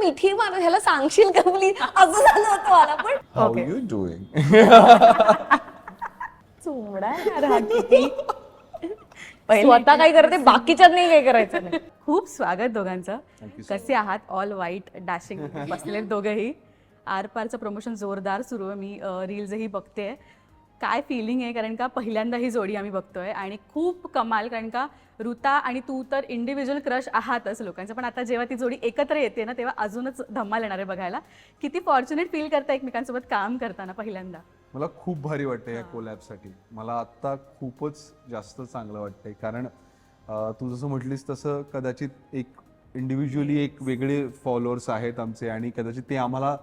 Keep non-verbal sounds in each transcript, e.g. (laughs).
मिठी मार ह्याला सांगशील का प्लीज असं झालं होतं मला पण हाऊ Okay. यू डुईंग आहे हा किती. स्वतः काय करते? (laughs) बाकीच्यांनी काही करायचं. नाही खूप स्वागत दोघांचं. Thank you so कसे आहात? ऑल व्हाईट डॅशिंग बसलेत दोघंही. आर पारचं प्रमोशन जोरदार सुरू आहे. मी रील्सही बघते. काय फिलिंग आहे? कारण का पहिल्यांदा ही जोडी आम्ही बघतोय आणि खूप कमाल कारण का ऋता आणि तू तर इंडिव्हिज्युअल क्रश आहातच लोकांचं. पण आता जेव्हा ती जोडी एकत्र येते ना तेव्हा अजूनच धम्माल येणार आहे बघायला. किती फॉर्च्युनेट फील करता एकमेकांसोबत काम करताना पहिल्यांदा. मला खूप भारी वाटतंय या कोलॅबसाठी मला आत्ता खूपच जास्त चांगलं वाटतंय. कारण तू जसं म्हटलीस तसं कदाचित एक इंडिव्हिज्युअली एक वेगळे फॉलोअर्स आहेत आमचे आणि कदाचित ते आम्हाला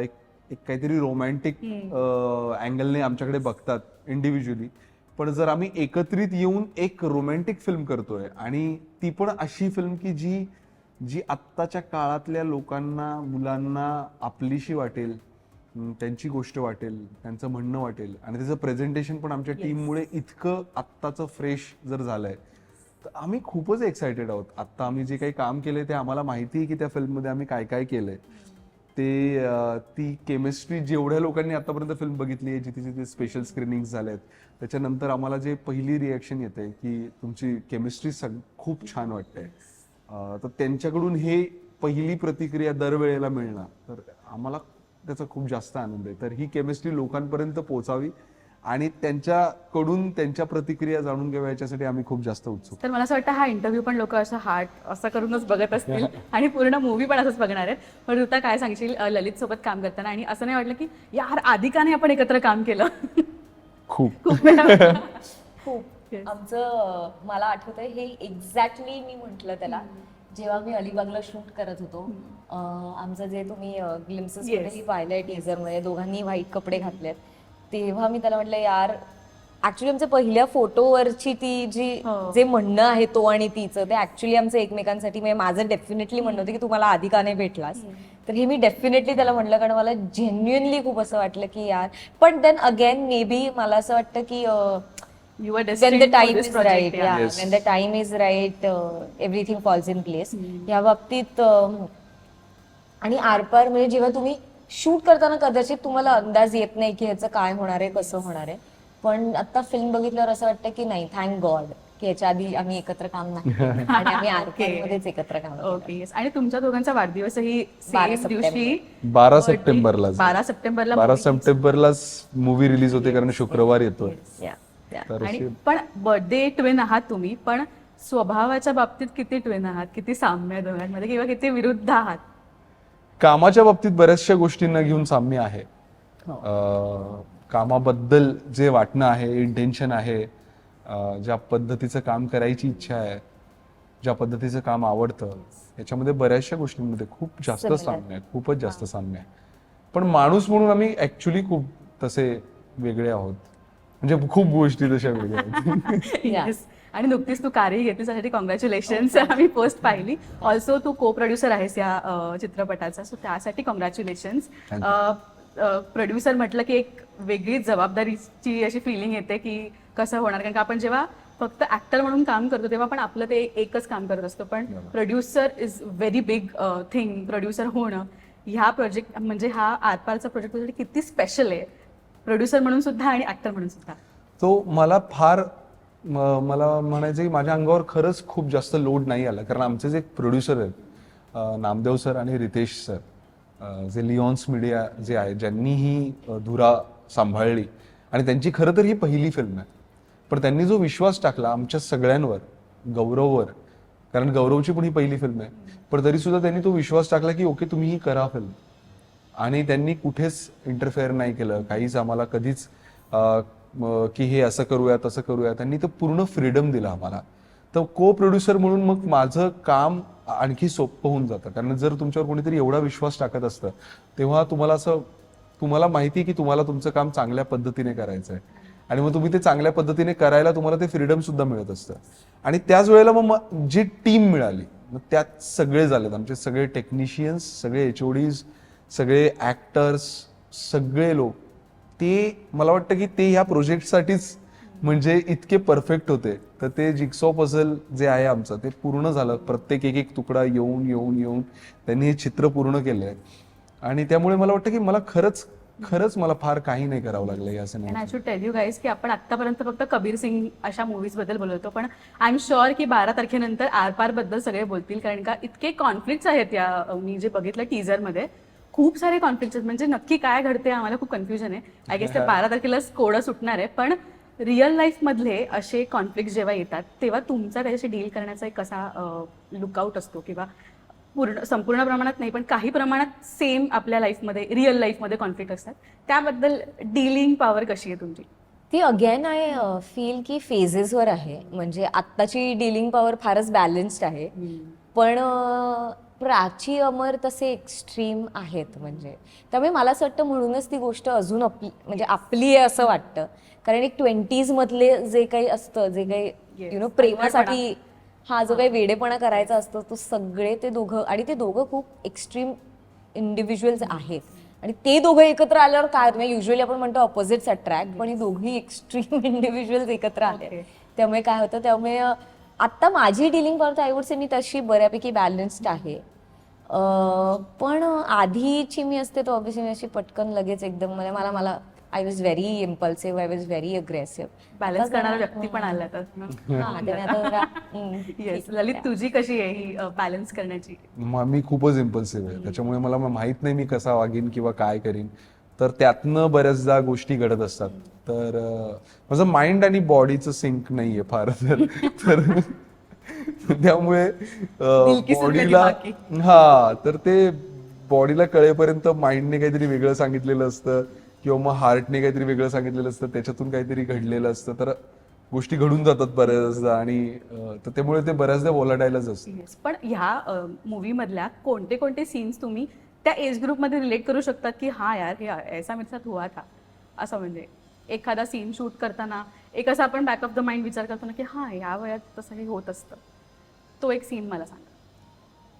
एक एक काहीतरी रोमॅन्टिक अँगलने आमच्याकडे बघतात इंडिव्हिज्युअली पण जर आम्ही एकत्रित येऊन एक रोमॅन्टिक फिल्म करतोय आणि ती पण अशी फिल्म की जी जी आत्ताच्या काळातल्या लोकांना मुलांना आपलीशी वाटेल त्यांची गोष्ट वाटेल त्यांचं म्हणणं वाटेल आणि त्याचं प्रेझेंटेशन पण आमच्या टीममुळे इतकं आत्ताचं फ्रेश जर झालंय तर आम्ही खूपच एक्सायटेड आहोत. आत्ता आम्ही जे काही काम केलंय ते आम्हाला माहिती आहे की त्या फिल्ममध्ये आम्ही काय काय केलंय. ते ती केमिस्ट्री जेवढ्या लोकांनी आतापर्यंत फिल्म बघितली आहे जिथे जिथे स्पेशल स्क्रीनिंग झाल्यात त्याच्यानंतर आम्हाला जे पहिली रिॲक्शन येते की तुमची केमिस्ट्री सग खूप छान वाटते तर त्यांच्याकडून हे पहिली प्रतिक्रिया दरवेळेला मिळणार. तर आम्हाला त्याचा खूप जास्त आनंद आहे. तर ही केमिस्ट्री लोकांपर्यंत पोचावी आणि त्यांच्याकडून त्यांच्या प्रतिक्रिया जाणून घ्याव्या याच्यासाठी आम्ही खूप जास्त उत्सुक. तर मला असं वाटतं हा इंटरव्ह्यू पण लोक असं हार्ट असं करूनच बघत असतील (laughs) आणि पूर्ण मूवी पण असंच बघणार आहेत. पण ऋता काय सांगशील? ललित सोबत काम करताना. आणि असं नाही वाटलं की यार आधी का नाही आपण एकत्र काम केलं. (laughs) खूप. (laughs) खूप खूप. आमचं मला आठवतंय हे एक्झॅक्टली मी म्हंटल त्याला. जेव्हा मी अलिबागला शूट करत होतो आमचं जे तुम्ही ग्लिम्सेस पाहिलंय टीजरमध्ये दोघांनी व्हाईट कपडे घातलेत. तेव्हा मी त्याला म्हटलं यार ऍक्च्युली आमच्या पहिल्या फोटोवरची ती जी हो. जे म्हणणं आहे तो आणि तिचं ते ऍक्च्युली आमचं एकमेकांसाठी म्हणजे माझं डेफिनेटली म्हणणं होतं की तू मला आधी का नाही भेटलास तर हे मी डेफिनेटली त्याला म्हटलं कारण मला जेन्युअनली खूप असं वाटलं की यार पण देन अगेन मे बी मला असं वाटतं की You were when destined the for time this is project, right yeah. yeah Yes. when the time is right uh, everything falls in place या बाबतीत अं, आणि आरपार म्हणजे जेव्हा तुम्ही शूट करताना कदाचित तुम्हाला अंदाज येत नाही की ह्याचं काय होणार आहे कसं होणार आहे. पण आता फिल्म बघितल्यावर असं वाटतं की नाही थँक गॉड की याच्या आधी आम्ही एकत्र काम नाही केलं. (laughs) आणि आम्ही आरपार मध्येच एकत्र काम केलं. ओके आणि तुमच्या दोघांचा वाढदिवसही बारा दिवशी बारा सप्टेंबरला बारा सप्टेंबरला बारा सप्टेंबरलाच मूवी रिलीज होते कारण शुक्रवार येतोय. Yeah, yeah. तर आणि पण बर्थडे ट्विन आहात तुम्ही पण स्वभावाच्या बाबतीत किती ट्विन आहात? किती साम्य आहे दोघांमध्ये किंवा किती विरुद्ध आहात? कामाच्या बाबतीत बऱ्याचशा गोष्टींना घेऊन साम्य आहे हो. अं, कामाबद्दल जे वाटणं आहे इंटेन्शन आहे अं, ज्या पद्धतीचं काम करायची इच्छा आहे ज्या पद्धतीचं काम आवडतं याच्यामध्ये बऱ्याचशा गोष्टींमध्ये खूप जास्त. साम्य आहे खूपच जास्त साम्य आहे पण माणूस म्हणून आम्ही ऍक्च्युली खूप तसे वेगळे आहोत म्हणजे खूप गोष्टी तशा वेगळ्या आहेत (laughs) Yeah. आणि नुकतीच तू कार्य घेतलीस त्यासाठी कॉंग्रॅच्युलेशन आम्ही पोस्ट पाहिली. ऑल्सो तू को प्रोड्युसर आहेस या चित्रपटाचा. सो त्यासाठी कॉंग्रॅच्युलेशन प्रोड्युसर म्हटलं की एक वेगळी जबाबदारीची अशी फिलिंग येते की कसं होणार. कारण का आपण जेव्हा फक्त ऍक्टर म्हणून काम करतो तेव्हा पण आपलं ते एकच काम करत असतो. पण producer is very big thing producer होणं ह्या प्रोजेक्ट म्हणजे हा आरपारचा प्रोजेक्ट किती स्पेशल आहे. प्रोड्युसर म्हणून सुद्धा आणि ऍक्टर म्हणून सुद्धा. तो मला फार मला म्हणायचं की माझ्या अंगावर खरंच खूप जास्त लोड नाही आला. कारण आमचे जे प्रोड्युसर आहेत नामदेव सर आणि रितेश सर जे लिओन्स मीडिया जे आहे ज्यांनी ही धुरा सांभाळली. आणि त्यांची खरं तर ही पहिली फिल्म आहे. पण त्यांनी जो विश्वास टाकला आमच्या सगळ्यांवर गौरववर कारण गौरवची पण ही पहिली फिल्म आहे. पण तरी सुद्धा त्यांनी तो विश्वास टाकला की ओके तुम्ही ही करा फिल्म आणि त्यांनी कुठेच इंटरफेअर नाही केलं. काहीच आम्हाला कधीच की हे असं करूया तसं करूया. त्यांनी तर पूर्ण फ्रीडम दिलं आम्हाला. तर को प्रोड्युसर म्हणून मग माझं काम आणखी सोपं होऊन जातं. कारण जर तुमच्यावर कोणीतरी एवढा विश्वास टाकत असतं तेव्हा तुम्हाला असं तुम्हाला माहिती आहे की तुम्हाला तुमचं काम चांगल्या पद्धतीने करायचं आहे आणि मग तुम्ही ते चांगल्या पद्धतीने करायला तुम्हाला ते फ्रीडम सुद्धा मिळत असतं. आणि त्याच वेळेला मग जी टीम मिळाली मग त्यात सगळे झालेत. आमचे सगळे टेक्निशियन्स सगळे एच सगळे ऍक्टर्स सगळे लोक. ते मला वाटतं की ते ह्या प्रोजेक्टसाठीच म्हणजे इतके परफेक्ट होते. तर ते जिक्सॉ पझल जे आहे आमचं ते पूर्ण झालं. प्रत्येक एक एक तुकडा येऊन येऊन येऊन त्यांनी हे चित्र पूर्ण केले आणि त्यामुळे मला वाटतं की मला खरंच खरंच मला फार काही नाही करावं लागलं या नाही आय टेल यू गाईज की आपण आतापर्यंत फक्त कबीर सिंग अशा मूवीजबद्दल बोलतो पण आय एम शुअर की बारा तारखेनंतर आरपारबद्दल सगळे बोलतील कारण का इतके कॉन्फ्लिक्ट आहेत या मी जे बघितलं टीजरमध्ये खूप सारे कॉन्फ्लिक्ट आहेत. म्हणजे नक्की काय घडते आम्हाला खूप कन्फ्युजन आहे. आय गेस ते बारा तारखेलाच कोडं सुटणार आहे. पण रिअल लाईफमधले असे कॉन्फ्लिक्ट जेव्हा येतात तेव्हा तुमचा त्याच्याशी डील करण्याचा एक कसा लुकआउट असतो किंवा पूर्ण संपूर्ण प्रमाणात नाही पण काही प्रमाणात सेम आपल्या लाईफमध्ये रिअल लाईफमध्ये कॉन्फ्लिक्ट असतात. त्याबद्दल डीलिंग पॉवर कशी आहे तुमची? ती अगेन आय फील की फेजेसवर आहे. म्हणजे आत्ताची डिलिंग पॉवर फारच बॅलन्स्ड आहे. पण प्राची अमर तसे एक्स्ट्रीम आहेत म्हणजे. त्यामुळे मला असं वाटतं म्हणूनच ती गोष्ट अजून आपली म्हणजे आपली आहे असं वाटतं. कारण एक ट्वेंटीज मधले जे काही असतं जे काही. यु नो प्रेमासाठी हा जो काही वेडेपणा करायचा असतो तो सगळे ते दोघं आणि ते दोघं खूप एक्स्ट्रीम इंडिव्हिज्युअल्स आहेत. आणि ते दोघं एकत्र आल्यावर काय म्हणजे युजली आपण म्हणतो ऑपोजिट्स अट्रॅक्ट पण ही दोघी एक्स्ट्रीम इंडिव्हिज्युअल्स एकत्र आले. त्यामुळे काय होतं त्यामुळे अं, आता माझी dealing power I would say मी तशी बऱ्यापैकी बॅलन्स्ड आहे. पण आधीची मी असते तर ऑब्विसली मी अशी पटकन लगेच एकदम मला मला मला I was very impulsive I was very aggressive balance करणारा व्यक्ती पण आला येस (laughs) ललित तुझी कशी आहे ही बॅलन्स करण्याची? म- खूपच इम्पल्सिव्ह आहे. त्याच्यामुळे मला म- माहीत नाही मी कसा वागीन किंवा काय करीन. तर त्यातनं बऱ्याचदा गोष्टी घडत असतात. तर माझं माइंड आणि बॉडीचं सिंक नाहीये फार तर (laughs) त्यामुळे बॉडीला. हा तर ते बॉडीला कळेपर्यंत माइंडने काहीतरी वेगळं सांगितलेलं असतं किंवा मग हार्टने काहीतरी वेगळं सांगितलेलं असतं त्याच्यातून काहीतरी घडलेलं असतं तर गोष्टी घडून जातात बऱ्याचदा आणि तर त्यामुळे ते बऱ्याचदा वॉलटाईलच असतं. पण ह्या मूवी मधल्या कोणते कोणते सीन्स तुम्ही त्या एज ग्रुपमध्ये रिलेट करू शकतात की हा यार हे ऐसा मेरे साथ हुआ था असं म्हणजे एखादा सीन शूट करताना एक असं आपण बॅक ऑफ द माइंड विचार करतो ना की हा या वयात तसं हे होत असतं तो एक सीन मला सांगा.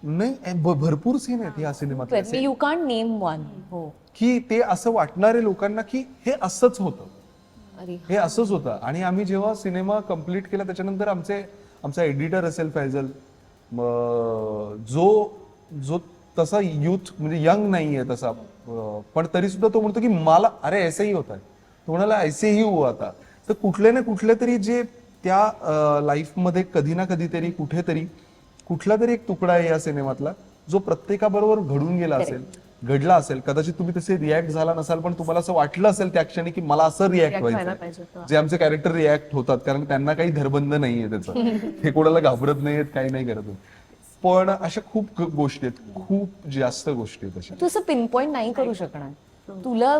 नाही ए, भ- भरपूर सीन आहेत या सिनेमात मी यू कांट नेम वन हो. की ते असं वाटणारे लोकांना की हे असंच होतं. अरे हे. असंच होतं. आणि आम्ही जेव्हा सिनेमा कंप्लीट केला त्याच्यानंतर आमचे आमचा एडिटर असेल फैजल म- जो जो तसा युथ म्हणजे यंग नाहीये तसा अं, पण तरी सुद्धा तो म्हणतो की मला अरे ऐसाही होत आहे. तो म्हणाला ऐसेही हुआ आता. तर कुठले ना कुठले तरी जे त्या लाईफमध्ये कधी ना कधीतरी कुठेतरी कुठला तरी एक तुकडा आहे या सिनेमातला जो प्रत्येकाबरोबर घडून गेला असेल घडला असेल. कदाचित तुम्ही तसे रिॲक्ट झाला नसाल पण तुम्हाला असं वाटलं असेल त्या क्षणी की मला असं रिॲक्ट व्हायचं. जे आमचे कॅरेक्टर रिॲक्ट होतात कारण त्यांना काही धरबंद नाहीये त्याचं. हे (laughs) कोणाला घाबरत नाहीयेत काही नाही करत पण अशा खूप गोष्टी आहेत. खूप जास्त गोष्टी आहेत अशा. तू असं पिनपॉइंट नाही करू शकणार. तुला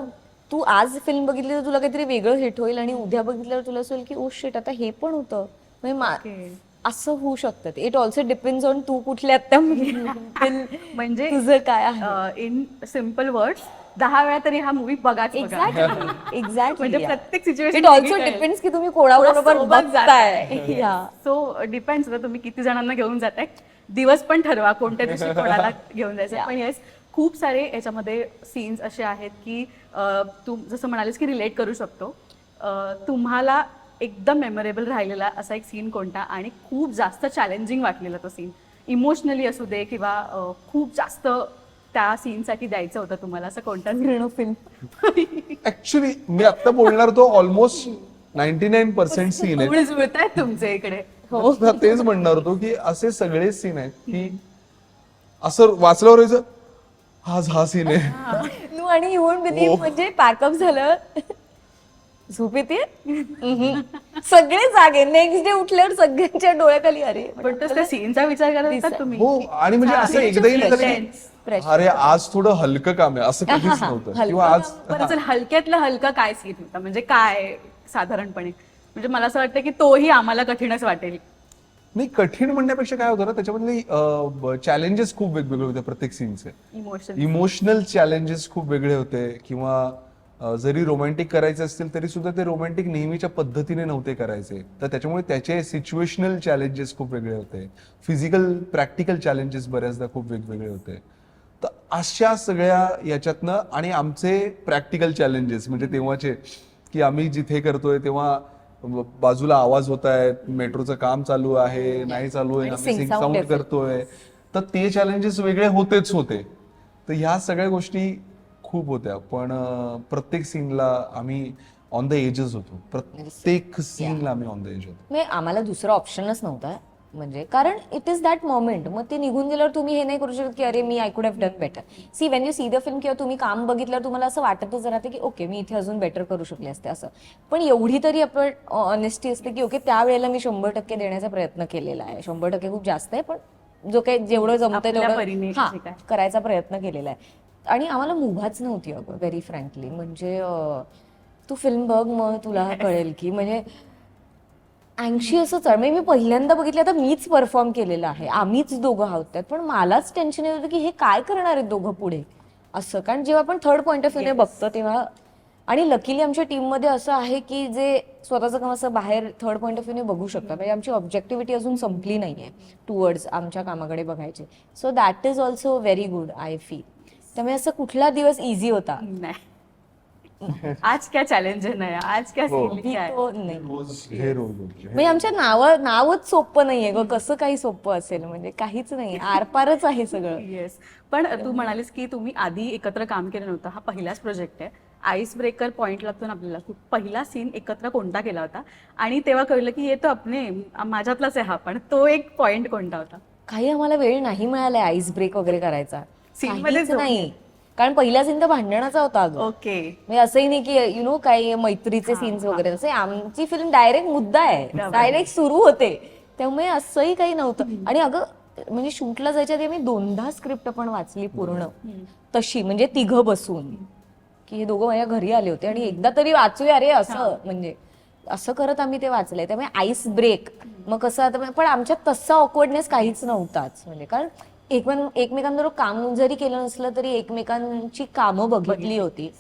तू आज फिल्म बघितली तर तुला काहीतरी वेगळं हिट होईल आणि उद्या बघितल्यावर तुला असं होईल की ओ शिट आता हे पण होतं. म्हणजे मा-. असं होऊ शकतं इट ऑल्सो डिपेंड्स ऑन तू कुठल्या आता (laughs) म्हणजे तुझं काय आहे. इन सिंपल वर्ड्स दहा वेळा तरी हा मूवी बघाच एक्झॅक्टली (laughs) म्हणजे एक्झॅक्टली प्रत्येक सिच्युएशन इट ऑल्सो डिपेंड्स की तुम्ही कोणाबरोबर बघताय. (laughs) सो डिपेंड्स तुम्ही किती जणांना घेऊन जाताय. दिवस पण ठरवा. कोणत्या दिवशी कोणाला घेऊन जायचं. पण येस खूप सारे याच्यामध्ये सीन्स असे आहेत की अं, तू जसं म्हणालीस की रिलेट करू शकतो. तुम्हाला एकदम मेमोरेबल राहिलेला असा एक सीन कोणता? आणि खूप जास्त चॅलेंजिंग वाटलेला तो सीन इमोशनली असू दे किंवा खूप जास्त त्या सीनसाठी द्यायचं होतं तुम्हाला असं कोणता फिल्म ऍक्च्युली मी आता बोलणार तो almost ninety nine percent scene आहे. उडीच जुळत आहेत तुमचे इकडे. आता तेच म्हणणार होतो की असे सगळे सीन आहेत की असं वाचल्यावर यायचं, हा सीन आहे. नू आणि येऊन भीती हो. म्हणजे पॅकअप झालं. झोप येते? सगळे जागे. नेक्स्ट डे उठल्यावर सगळ्यांच्या डोळ्याखाली अरे पण तस त्या सीनचा विचार करत तुम्ही. हो आणि म्हणजे असं एकदाही नाही झालं की, Fresh. अरे आज थोडं हलकं काम आहे. असं (laughs) कधीच नव्हतं. किंवा आज बरं चल हलक्यातलं हलका काय सीन होता? म्हणजे काय साधारणपणे? म्हणजे मला असं वाटतं की तोही आम्हाला कठीणच वाटेल. नाही कठीण म्हणण्यापेक्षा काय होतं ना त्याच्यामधले चॅलेंजेस खूप वेगवेगळे होते प्रत्येक सीनचे इमोशन इमोशनल चॅलेंजेस खूप वेगळे होते किंवा जरी रोमॅन्टिक करायचे असतील तरी सुद्धा ते रोमॅन्टिक नेहमीच्या पद्धतीने नव्हते करायचे. तर त्याच्यामुळे त्याचे सिच्युएशनल चॅलेंजेस खूप वेगळे होते. फिजिकल प्रॅक्टिकल चॅलेंजेस बऱ्याचदा खूप वेगवेगळे होते. तर अशा सगळ्या याच्यातनं आणि आमचे प्रॅक्टिकल चॅलेंजेस म्हणजे तेव्हाचे की आम्ही जिथे करतोय तेव्हा बाजूला आवाज होत आहेत मेट्रोचं काम चालू आहे नाही चालू आहे आम्ही सिंग साऊंड. करतोय. तर ते चॅलेंजेस वेगळे होतेच होते. तर ह्या सगळ्या गोष्टी खूप होत्या. पण प्रत्येक सीनला आम्ही ऑन द एजेस होतो. प्रत्येक सीनला आम्ही ऑन द एज होतो. म्हणजे आम्हाला दुसरा ऑप्शनच नव्हता. म्हणजे कारण इट इज दॅट मोमेंट मग ते निघून गेल्यावर तुम्ही हे नाही करू शकत की अरे मी I could have done better see when you see the film किंवा तुम्ही काम बघितल्यावर तुम्हाला असं वाटतच राहते की ओके मी इथे अजून बेटर करू शकले असते असं. पण एवढी तरी आपण ऑनेस्टी असते की ओके त्यावेळेला मी शंभर टक्के देण्याचा प्रयत्न केलेला आहे. शंभर टक्के खूप जास्त आहे पण जो काही जेवढं जमतंय तेवढं हा. करायचा प्रयत्न केलेला आहे. आणि आम्हाला मुभाच नव्हती अगं व्हेरी फ्रँकली म्हणजे तू फिल्म बघ मग तुला कळेल की म्हणजे अँशी असंच आहे. म्हणजे मी पहिल्यांदा बघितलं आता मीच परफॉर्म केलेलं आहे. आम्हीच दोघं आहोत त्यात. पण मलाच टेन्शन येत होतं की हे काय करणार आहेत दोघं पुढे? असं. कारण जेव्हा आपण थर्ड पॉईंट ऑफ व्ह्यूने बघतो तेव्हा आणि लकीली आमच्या टीममध्ये असं आहे की जे स्वतःचं काम असं बाहेर थर्ड पॉईंट ऑफ व्ह्यूने बघू शकतात. म्हणजे आमची ऑब्जेक्टिव्हिटी अजून संपली नाहीये टुवर्ड्स आमच्या कामाकडे बघायचे. So that is also very good I feel त्यामुळे असं कुठला दिवस इझी होता? नाही. (laughs) आज क्या चॅलेंज आहे नाही आज क्या हो. सीन मी काय तो नाही. हे होते. म्हणजे आमच्या नाव नावच सोपं नाहीये ग. कसं काही सोपं असेल? म्हणजे काहीच नाही आरपारच आहे सगळं. (laughs) येस पण तू म्हणालीस की तुम्ही आधी एकत्र काम केलं नव्हतं. हा पहिलाच प्रोजेक्ट आहे. आईस ब्रेकर पॉइंट लागतो ना आपल्याला की पहिला सीन एकत्र कोणता केला होता? आणि तेव्हा कळलं की हे तो आपले माझ्यातलाच आहे हा पण तो एक पॉइंट कोणता होता? काही आम्हाला वेळ नाही मिळालाय आईस ब्रेक वगैरे करायचा. Scene काहीच मध्येच. नाही. कारण पहिला सीन तर भांडणाचा होता अगं. ओके. म्हणजे असंही नाही की यु नो काही मैत्रीचे सीन्स वगैरे. तसे आमची फिल्म डायरेक्ट मुद्दा आहे. डायरेक्ट सुरू होते. त्यामुळे असंही काही नव्हतं. आणि अगं म्हणजे शूटला जायच्या आधी मी दोनदा स्क्रिप्ट पण वाचली पूर्ण. तशी म्हणजे तिघं बसून. की हे दोघं माझ्या घरी आले होते. आणि एकदा तरी वाचूया रे असं. म्हणजे असं करत आम्ही ते वाचलंय. त्यामुळे आईस ब्रेक मग कसं आता पण आमच्यात तसा ऑकवर्डनेस काहीच नव्हताच. म्हणजे कारण एकमेकां एकमेकांबरोबर काम जरी केलं नसलं तरी एकमेकांची कामं बघितली होती.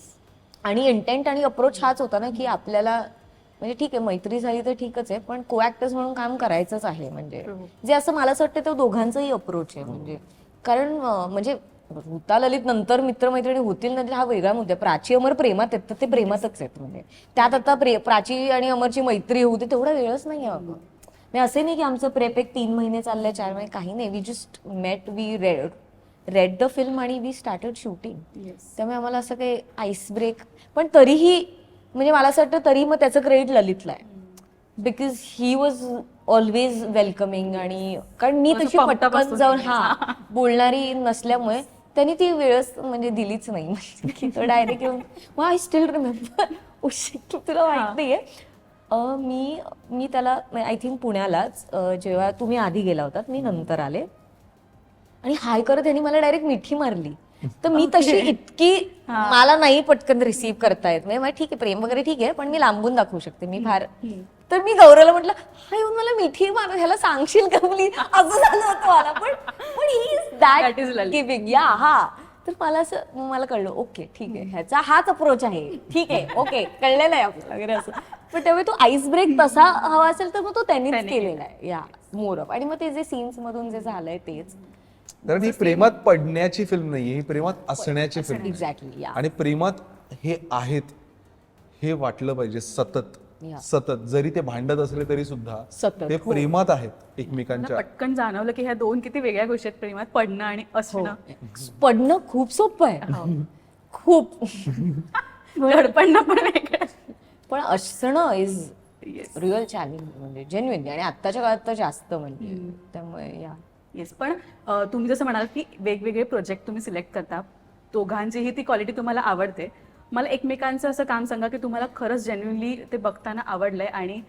आणि इंटेंट आणि अप्रोच हाच होता ना की आपल्याला म्हणजे ठीक आहे मैत्री झाली तर ठीकच आहे पण को ऍक्टर्स म्हणून काम करायचंच आहे म्हणजे. जे असं मला असं वाटतं तो दोघांचाही अप्रोच आहे म्हणजे. कारण म्हणजे ऋता ललित नंतर मित्रमैत्रिणी होतील नंतर हा वेगळा मुद्दा. प्राची अमर प्रेमात आहेत तर ते प्रेमातच आहेत म्हणजे. त्यात आता प्रे प्राची आणि अमरची मैत्री होऊ दे तेवढा वेळच नाही आहे मी असे नाही की आमचं प्रेप एक तीन महिने चाललंय चार महिने काही नाही. We just met we read read the film आणि वी स्टार्टेड शूटिंग त्यामुळे आम्हाला असं काही आईस ब्रेक पण तरीही म्हणजे मला असं वाटतं तरी मग त्याचं क्रेडिट ललितला आहे. Because he was always welcoming आणि कारण मी तशी बसून जाऊन हा बोलणारी नसल्यामुळे त्यांनी ती वेळच म्हणजे दिलीच नाही. (laughs) डायरेक्ट येऊन मग आय स्टील रिमेंबर तुला माहीत नाहीये. मी मी त्याला आय थिंक पुण्यालाच जेव्हा तुम्ही आधी गेला होतात मी नंतर आले. आणि हाय करत त्यांनी मला डायरेक्ट मिठी मारली. तर मी तशी इतकी मला नाही पटकन रिसीव्ह करता येत म्हणजे ठीक आहे प्रेम वगैरे ठीक आहे पण मी लांबून दाखवू शकते. मी फार तर मी गौरवला म्हटलं हा येऊन मला मिठी मार ह्याला सांगशील का मुली असं झालं होतं मला. पण पण ही इज दॅट. गिविंग या हा. तर मला असं मग मला कळलं ओके ठीक आहे ह्याचा हाच अप्रोच आहे. ठीक आहे (laughs) ओके कळलेलं आहे आपल्याला वगैरे असं. पण त्यामुळे तो आईस ब्रेक तसा हवा असेल तर मग तो त्यांनीच त्यांनी केलेला आहे. या मोर ऑफ आणि मग ते जे सीन्स मधून जे झालंय तेच. कारण ही प्रेमात पडण्याची फिल्म नाहीये ही प्रेमात असण्याची फिल्म आहे. एक्झॅक्टली या आणि प्रेमात हे आहेत हे वाटलं पाहिजे सतत. सतत जरी ते भांडत असले तरी सुद्धा सतत, ते हो. प्रेमात आहेत मला एकमेकांच्या. पटकन जाणवलं की ह्या दोन किती वेगळ्या गोष्टी आहेत प्रेमात पडणं आणि असणं. पडणं खूप सोपं आहे. खूप. (laughs) धडपडणं पण वेगळं. पण असणं इज येस रिअल चॅलेंज म्हणजे जेन्युअनली आणि आत्ताच्या काळात तर जास्त म्हणजे. त्यामुळे या. येस पण तुम्ही जसं म्हणाल की वेगवेगळे प्रोजेक्ट तुम्ही सिलेक्ट करता. दोघांचीही ती क्वालिटी तुम्हाला आवडते. मला एकमेकांचं असं काम सांगा की तुम्हाला खरंच जेन्युनली ते बघताना आवडलंय आणि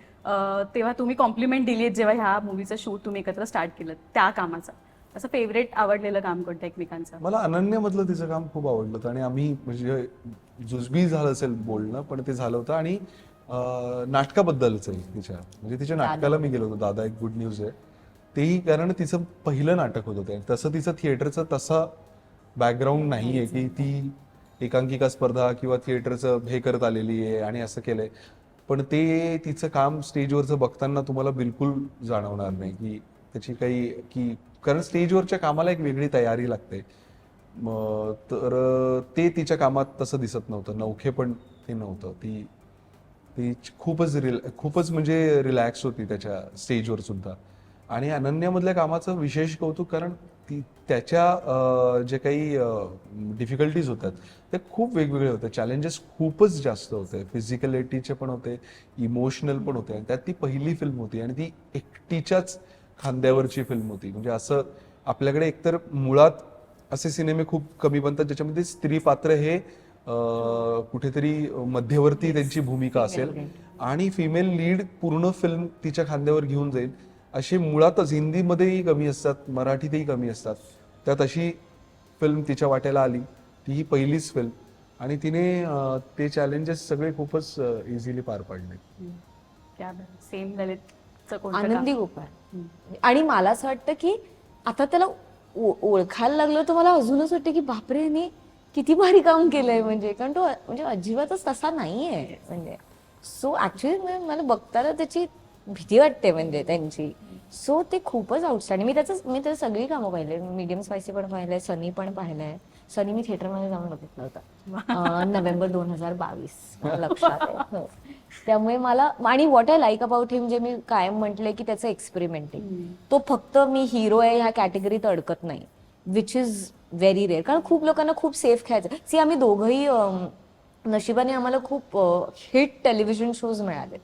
तेव्हा तुम्ही कॉम्प्लिमेंट दिली जेव्हा ह्या मूवीचं शूट तुम्ही एकत्र स्टार्ट केलं त्या कामाचं. असं फेवरेट आवडलेलं काम कोणतं एकमेकांचं? मला अनन्यमधलं तिचं काम खूप आवडलं होतं आणि आम्ही म्हणजे जुजबी झालं असेल बोलणं पण ते झालं होतं आणि नाटकाबद्दलच आहे तिच्या. म्हणजे तिच्या नाटकाला मी गेलो होतो. दादा एक गुड न्यूज आहे. तेही कारण तिचं पहिलं नाटक होतं ते तसं तिचं थिएटरचं तसं बॅकग्राऊंड नाही आहे की ती एकांकिका स्पर्धा किंवा थिएटरचं हे करत आलेली आहे आणि असं केलंय. पण ते तिचं काम स्टेजवरचं बघताना तुम्हाला बिलकुल जाणवणार नाही की त्याची काही की कारण स्टेजवरच्या कामाला एक वेगळी तयारी लागते. मग तर ते तिच्या कामात तसं दिसत नव्हतं. नवखे पण ते नव्हतं. ती ती खूपच रिलॅ खूपच म्हणजे रिलॅक्स होती त्याच्या स्टेजवर सुद्धा. आणि अनन्यामधल्या कामाचं विशेष कौतुक कारण ती त्याच्या जे काही डिफिकल्टीज होतात ते खूप वेगवेगळे होते चॅलेंजेस खूपच जास्त होते. फिजिकलिटीचे पण होते इमोशनल पण होते. आणि त्यात ती पहिली फिल्म होती आणि ती एकटीच्याच खांद्यावरची फिल्म होती. म्हणजे असं आपल्याकडे एकतर मुळात असे सिनेमे खूप कमी बनतात ज्याच्यामध्ये स्त्री पात्र हे कुठेतरी मध्यवर्ती त्यांची भूमिका असेल आणि फिमेल लीड पूर्ण फिल्म तिच्या खांद्यावर घेऊन जाईल. असे मुळातच हिंदीमध्येही कमी असतात मराठीतही कमी असतात. त्यात अशी फिल्म तिच्या वाट्याला आली. ती ही पहिलीच फिल्म आणि तिने ते चॅलेंजेस सगळे खूपच इझिली पार पाडले. क्या सेम ललितचं कोणतं काम? आनंदी गोपाळ आणि मला असं वाटतं की आता त्याला ओळखायला लागलं तर मला अजूनच वाटतं की बापरे याने किती भारी काम केलंय म्हणजे. कारण तो म्हणजे अजिबातच तसा नाहीये. म्हणजे सो ऍक्च्युली मला बघताना त्याची भीती वाटते म्हणजे त्यांची. सो ते खूपच आउटस्टँडिंग मी त्याचं मी त्याचं सगळी कामं पाहिले मीडियम स्पायसी पण पाहिलंय सनी पण पाहिलंय. सनी मी थिएटरमध्ये जाऊन बघितलं होतं. नोव्हेंबर दोन हजार बावीस. लक्षात आहे. हो. त्यामुळे मला आणि what I like about him जे मी कायम म्हटलंय की त्याचं एक्सपेरिमेंटिंग तो फक्त मी हिरो आहे ह्या कॅटेगरीत अडकत नाही. विच इज व्हेरी रेअर कारण खूप लोकांना खूप सेफ खेळायचं. सी आम्ही दोघंही नशिबाने आम्हाला खूप हिट टेलिव्हिजन शोज मिळाले.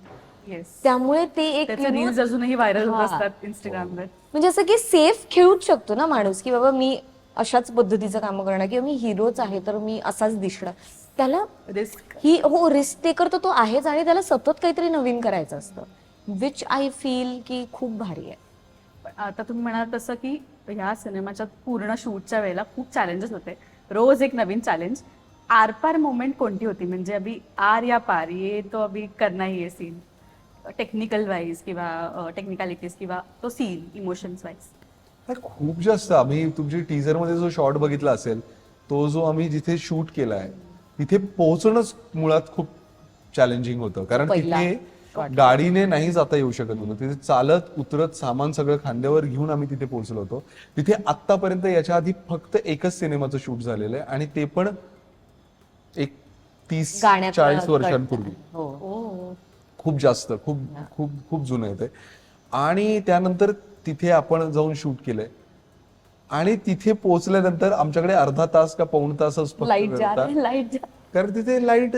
त्यामुळे ते एक त्याचे you know, रील्स अजूनही व्हायरल होत. असतात इंस्टाग्रामवर म्हणजे असं की सेफ खेळूच शकतो ना माणूस की बाबा मी अशाच पद्धतीचं काम करणार किंवा मी हिरोच आहे तर मी असाच दिसणार. त्याला रिस्क ही हो रिस्क टेकर तर तो आहेच आणि त्याला सतत काहीतरी नवीन करायचं असतं विच आय फील की खूप भारी आहे. आता तुम्ही म्हणाल तसं की ह्या सिनेमाच्या पूर्ण शूटच्या वेळेला खूप चॅलेंजेस होते. रोज एक नवीन चॅलेंज आर पार मोमेंट कोणती होती? म्हणजे अभी आर या पार ये तो अभी करना ही सीन टेक्निकल वाईज किंवा टेक्निकॅलिटीज किंवा तो सीन इमोशन्स वाईज खूप जास्त. आम्ही तुमची टीजरमध्ये जो शॉट बघितला असेल तो जो आम्ही जिथे शूट केलाय तिथे पोहोचणंच मुळात खूप चॅलेंजिंग होतं. कारण तिथे गाडीने नाही जाता येऊ शकत होतं. तिथे चालत उतरत सामान सगळं खांद्यावर घेऊन आम्ही तिथे पोहोचलो होतो. तिथे आतापर्यंत याच्या आधी फक्त एकच सिनेमाचं शूट झालेलं आहे आणि ते पण एक तीस चाळीस वर्षांपूर्वी. हो. ओ. खूप जास्त खूप खूप खूप जुनं आहे ते. आणि त्यानंतर तिथे आपण जाऊन शूट केलंय. आणि तिथे पोहोचल्यानंतर आमच्याकडे अर्धा तास का पाऊण जा कारण तिथे लाइट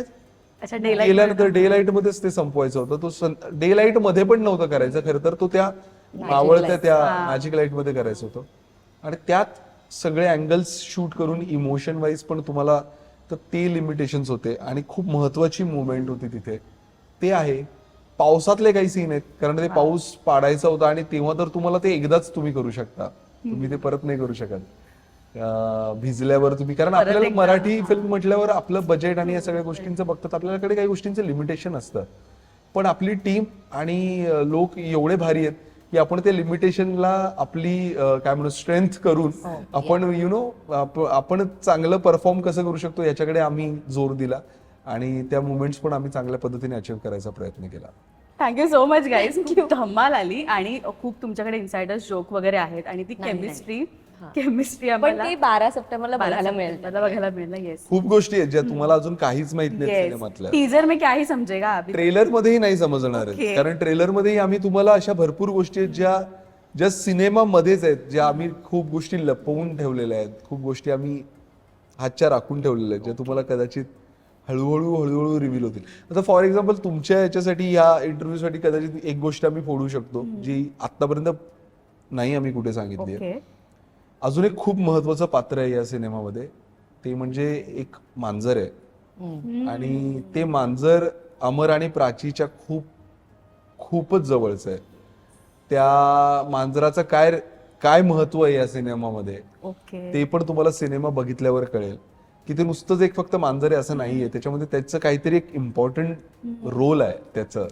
गेल्यानंतर डे लाइट मध्येच ते संपवायचं होतं. तो डे लाइटमध्ये पण नव्हतं करायचं खरं तर तो त्या मावळत्या त्या मॅजिक लाइटमध्ये करायचं होतं. आणि त्यात सगळे अँगल्स शूट करून इमोशन वाईज पण तुम्हाला तर ते लिमिटेशन्स होते. आणि खूप महत्वाची मुवमेंट होती तिथे. ते आहे. पावसातले काही सीन आहेत. कारण ते पाऊस पाडायचा होता आणि तेव्हा तर तुम्हाला ते एकदाच तुम्ही करू शकता. तुम्ही ते परत नाही करू शकत. भिजल्यावर तुम्ही कारण आपल्याला मराठी फिल्म म्हटल्यावर आपलं बजेट आणि या सगळ्या गोष्टींचं बघतात. आपल्याकडे काही गोष्टींचं लिमिटेशन असतं. पण आपली टीम आणि लोक एवढे भारी आहेत की आपण त्या लिमिटेशनला आपली काय म्हणू स्ट्रेंथ करून आपण यु नो आपण चांगलं परफॉर्म कसं करू शकतो याच्याकडे आम्ही जोर दिला. आणि त्या मुवमेंट्स पण आम्ही चांगल्या पद्धतीने अचीव्ह करायचा प्रयत्न केला. थँक्यू सो मच गाईज खूप धम्माल आली आणि खूप तुमच्याकडे इन्सायडर्स जोक वगैरे आहेत आणि ती केमिस्ट्री केमिस्ट्री पण ते बारा सप्टेंबरला बारा बघायला मिळेल. सप्टेंबरला बघायला मिळेल येस खूप गोष्टी आहेत ज्या तुम्हाला अजून काहीच माहीत नाही सिनेमातल्या. टीजर में क्या ही समजेगा अभी ट्रेलर मध्येही नाही समजणार. आहे कारण ट्रेलर मध्येही आम्ही तुम्हाला अशा भरपूर गोष्टी आहेत ज्या ज्या सिनेमामध्येच आहेत ज्या आम्ही खूप गोष्टी लपवून ठेवलेल्या आहेत. खूप गोष्टी आम्ही हातच्या राखून ठेवलेल्या आहेत ज्या तुम्हाला कदाचित हळूहळू हळूहळू रिव्हील होतील. आता फॉर एक्झाम्पल तुमच्या याच्यासाठी ह्या इंटरव्ह्यू साठी कदाचित एक गोष्ट आम्ही फोडू शकतो जी आतापर्यंत नाही आम्ही कुठे सांगितली आहे. अजून एक खूप महत्वाचं पात्र आहे या सिनेमामध्ये ते म्हणजे एक मांजर आहे. आणि ते मांजर अमर आणि प्राचीच्या खूप खूपच जवळचं आहे. त्या मांजराचं काय काय महत्त्व आहे या सिनेमामध्ये ते पण तुम्हाला सिनेमा बघितल्यावर कळेल. की ते नुसतंच एक फक्त मांजर आहे असं नाहीये. त्याच्यामध्ये त्याचं काहीतरी एक इम्पॉर्टंट रोल आहे त्याचं.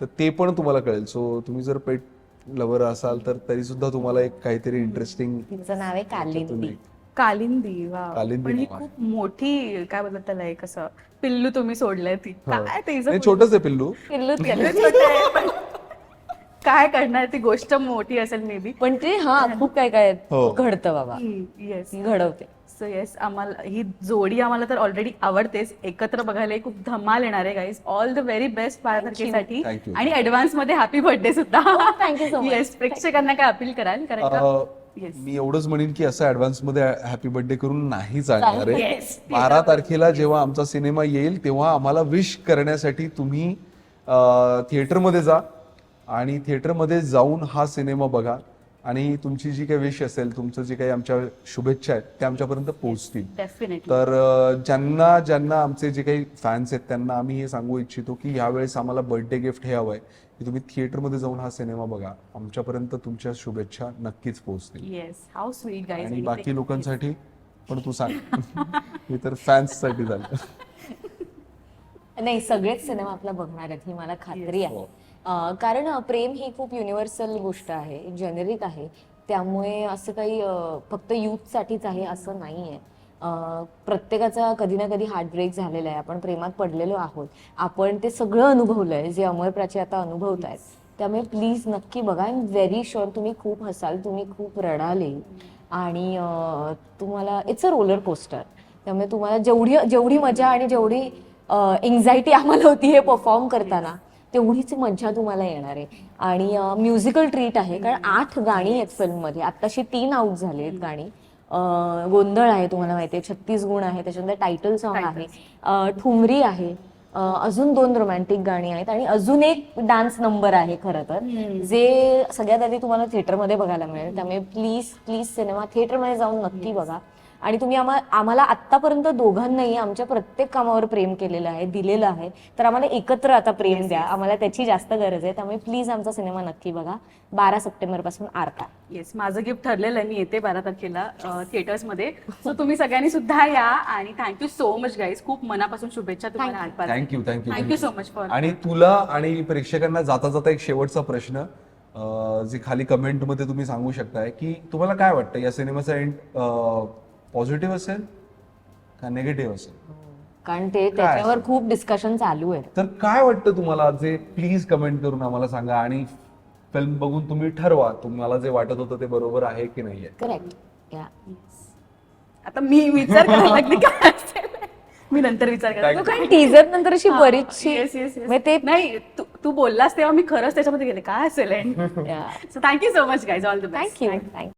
तर ते पण तुम्हाला कळेल. सो तुम्ही जर पेट लवर असाल तर तरी सुद्धा तुम्हाला एक काहीतरी इंटरेस्टिंग तिचं नाव आहे कालिंदी. कालिंदी वा कालिंदी पण ही नाव आहे. खूप मोठी काय बोलतात त्याला एक असं पिल्लू तुम्ही सोडलंय ती. काय ते नाही छोटच आहे पिल्लू. पिल्लूच पिल्लू केलं. छोटं आहे, पण काय करणार ती गोष्ट मोठी असेल मे बी पण ते हा खूप काय काय हो. घडतं बाबा. येस ती घडवते. सो येस आम्हाला ही जोडी आम्हाला तर ऑलरेडी आवडतेच. एकत्र बघायला खूप धमाल येणार आहे guys all the very best Thank you. आणि ऍडव्हान्समध्ये हॅपी बर्थडे सुद्धा. Thank you so much. Yes प्रेक्षकांना काय अपील कराल? कारण का अ, Yes. मी एवढंच म्हणेन की असं ऍडव्हान्समध्ये हॅपी बर्थडे करून नाही चालणार आहे. Yes. बारा तारखेला जेव्हा आमचा सिनेमा येईल तेव्हा आम्हाला विश करण्यासाठी तुम्ही थिएटरमध्ये जा. आणि थिएटरमध्ये जाऊन हा सिनेमा बघा. आणि तुमची जी काही विश असेल तुमचं जे काही आमच्या शुभेच्छा आहेत त्या आमच्यापर्यंत पोहोचतील. डेफिनेटली तर अ, ज्यांना ज्यांना आमचे जे काही फॅन्स आहेत त्यांना आम्ही हे सांगू इच्छितो की यावेळेस आम्हाला बर्थडे गिफ्ट हे हवंय की तुम्ही थिएटरमध्ये जाऊन हा सिनेमा बघा. आमच्यापर्यंत तुमच्या शुभेच्छा नक्कीच पोहोचतील. येस हाऊ स्वीट गाईज आणि बाकी लोकांसाठी पण तू सांग. (laughs) हे तर फॅन्ससाठी झालं. (laughs) नाही सगळेच सिनेमा आपला बघणार आहेत ही मला खात्री आहे. अं, कारण प्रेम ही खूप युनिव्हर्सल गोष्ट आहे जेनेरिक आहे. त्यामुळे असं काही फक्त युथसाठीच आहे असं नाही आहे प्रत्येकाचा कधी ना कधी हार्टब्रेक झालेला आहे. आपण प्रेमात पडलेलो आहोत. आपण ते सगळं अनुभवलं आहे जे अमर प्राची आता अनुभवत आहेत त्यामुळे प्लीज नक्की बघा. आय एम व्हेरी शुअर तुम्ही खूप हसाल तुम्ही खूप रडाले. आणि तुम्हाला इट्स अ रोलर कोस्टर त्यामुळे तुम्हाला जेवढी जेवढी मजा आणि जेवढी एन्झायटी आम्हाला होती हे परफॉर्म करताना तेवढीच मजा तुम्हाला येणार आहे. आणि म्युझिकल ट्रीट आहे कारण आठ गाणी आहेत फिल्ममध्ये. आत्ताशी तीन आउट झाली आहेत गाणी. गोंधळ आहे तुम्हाला माहिती आहे छत्तीस गुण आहे त्याच्यानंतर टायटल सॉन्ग आहे. ठुमरी आहे. अजून दोन रोमॅन्टिक गाणी आहेत आणि अजून एक डान्स नंबर आहे खरं तर जे सगळ्यात आधी तुम्हाला थिएटरमध्ये बघायला मिळेल. त्यामुळे प्लीज प्लीज सिनेमा थिएटरमध्ये जाऊन नक्की बघा. आणि तुम्ही आम्हा आम्हाला आतापर्यंत दोघांनाही आमच्या प्रत्येक कामावर प्रेम केलेलं आहे दिलेलं आहे. तर आम्हाला एकत्र आता प्रेम द्या. आम्हाला त्याची जास्त गरज आहे. त्यामुळे प्लीज आमचा सिनेमा नक्की बघा. बारा सप्टेंबरपासून आरता. येस माझं गिफ्ट ठरलेलं आहे. मी येते बारा तारखेला थिएटर्समध्ये. सो तुम्ही सगळ्यांनी सुद्धा या आणि थँक्यू सो मच गाईज खूप मनापासून शुभेच्छा तुम्हाला thank you thank you thank you so much for आणि तुला आणि प्रेक्षकांना जाता जाता एक शेवटचा प्रश्न जे खाली कमेंटमध्ये तुम्ही सांगू शकताय की तुम्हाला काय वाटतं या सिनेमाचा एंड पॉझिटिव्ह असेल का निगेटिव्ह असेल? कारण ते त्याच्यावर खूप डिस्कशन चालू आहे तर काय वाटतं तुम्हाला जे प्लीज कमेंट करून आम्हाला सांगा आणि फिल्म बघून तुम्ही ठरवा तुम्हाला जे वाटत होतं ते बरोबर आहे की नाहीये? करेक्ट या आता मी विचार करायला लागली काय असेल? मी नंतर विचार करते. कारण टीजर नंतर अशी बरीचशी येस येस म्हणजे ते नाही तू तू बोललास तेव्हा मी खरंच त्याच्यामध्ये गेले. काय असेल thank you so much guys all the best thank you thank you